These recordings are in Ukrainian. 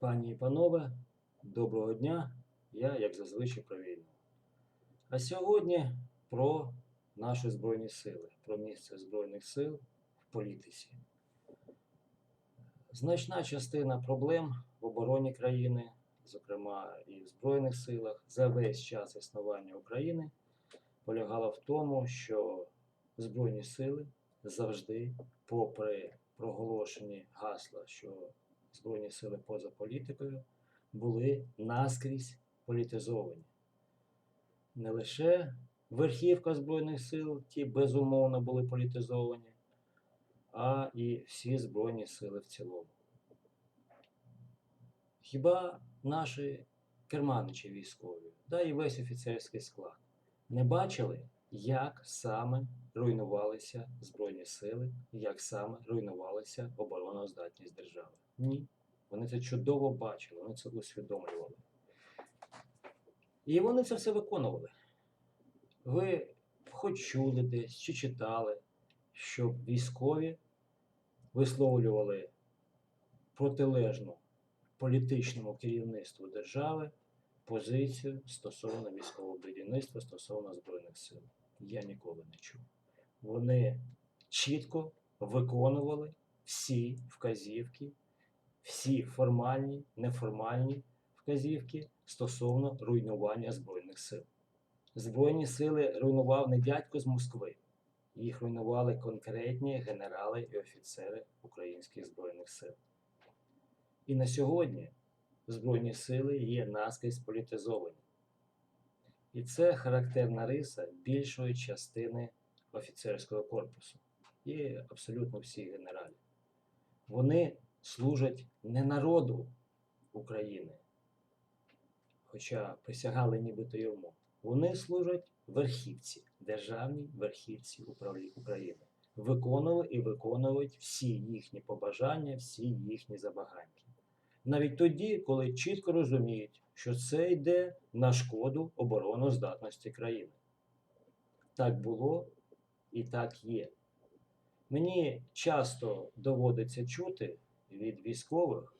Пані і панове, доброго дня. Я, як зазвичай, про війну. А сьогодні про наші Збройні Сили, про місце Збройних сил в політиці. Значна частина проблем в обороні країни, зокрема і в Збройних силах, за весь час існування України полягала в тому, що Збройні сили завжди, попри проголошені гасла, що Збройні сили поза політикою, були наскрізь політизовані. Не лише верхівка Збройних сил, ті безумовно були політизовані, а і всі Збройні сили в цілому. Хіба наші керманичі військові, да і весь офіцерський склад не бачили, як саме руйнувалися Збройні сили, як саме руйнувалася обороноздатність держави? Ні. Вони це чудово бачили, вони це усвідомлювали. І вони це все виконували. Ви хоч чули десь чи читали, що військові висловлювали протилежну політичному керівництву держави позицію стосовно військового будівництва, стосовно Збройних сил. Я ніколи не чув. Вони чітко виконували всі вказівки, всі формальні, неформальні вказівки стосовно руйнування Збройних сил. Збройні сили руйнував не дядько з Москви, їх руйнували конкретні генерали і офіцери українських збройних сил. І на сьогодні Збройні сили є наскрізь політизовані. І це характерна риса більшої частини офіцерського корпусу і абсолютно всіх генералів. Вони служать не народу України, хоча присягали нібито йому. Вони служать верхівці, державній верхівці України. Виконували і виконують всі їхні побажання, всі їхні забаганки. Навіть тоді, коли чітко розуміють, що це йде на шкоду обороноздатності країни. Так було і так є. Мені часто доводиться чути від військових,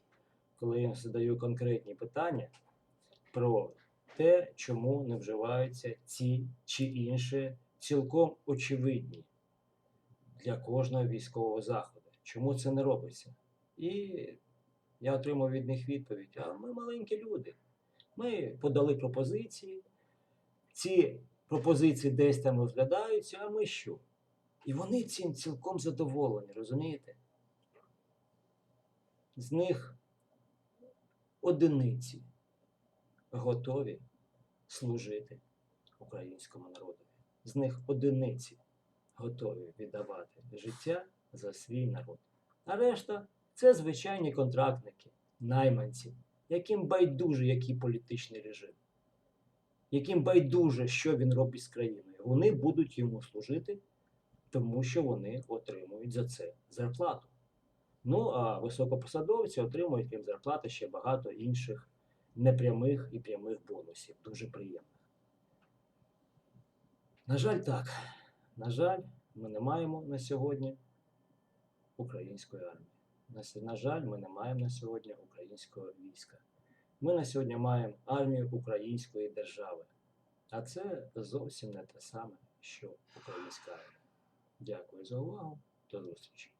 коли я їм задаю конкретні питання про те, чому не вживаються ці чи інші цілком очевидні для кожного військового заходу. Чому це не робиться? І я отримав від них відповідь: а ми маленькі люди. Ми подали пропозиції, ці пропозиції десь там розглядаються, а ми що? І вони цим цілком задоволені, розумієте? З них одиниці готові служити українському народу. З них одиниці готові віддавати життя за свій народ. А решта це звичайні контрактники, найманці, яким байдуже який політичний режим, яким байдуже, що він робить з країною. Вони будуть йому служити, тому що вони отримують за це зарплату. Ну а високопосадовці отримують крім зарплати ще багато інших непрямих і прямих бонусів, дуже приємних. На жаль, так. На жаль, ми не маємо на сьогодні української армії. На, жаль, ми не маємо на сьогодні українського війська. Ми на сьогодні маємо армію української держави. А це зовсім не те саме, що українська армія. Дякую за увагу. До зустрічі.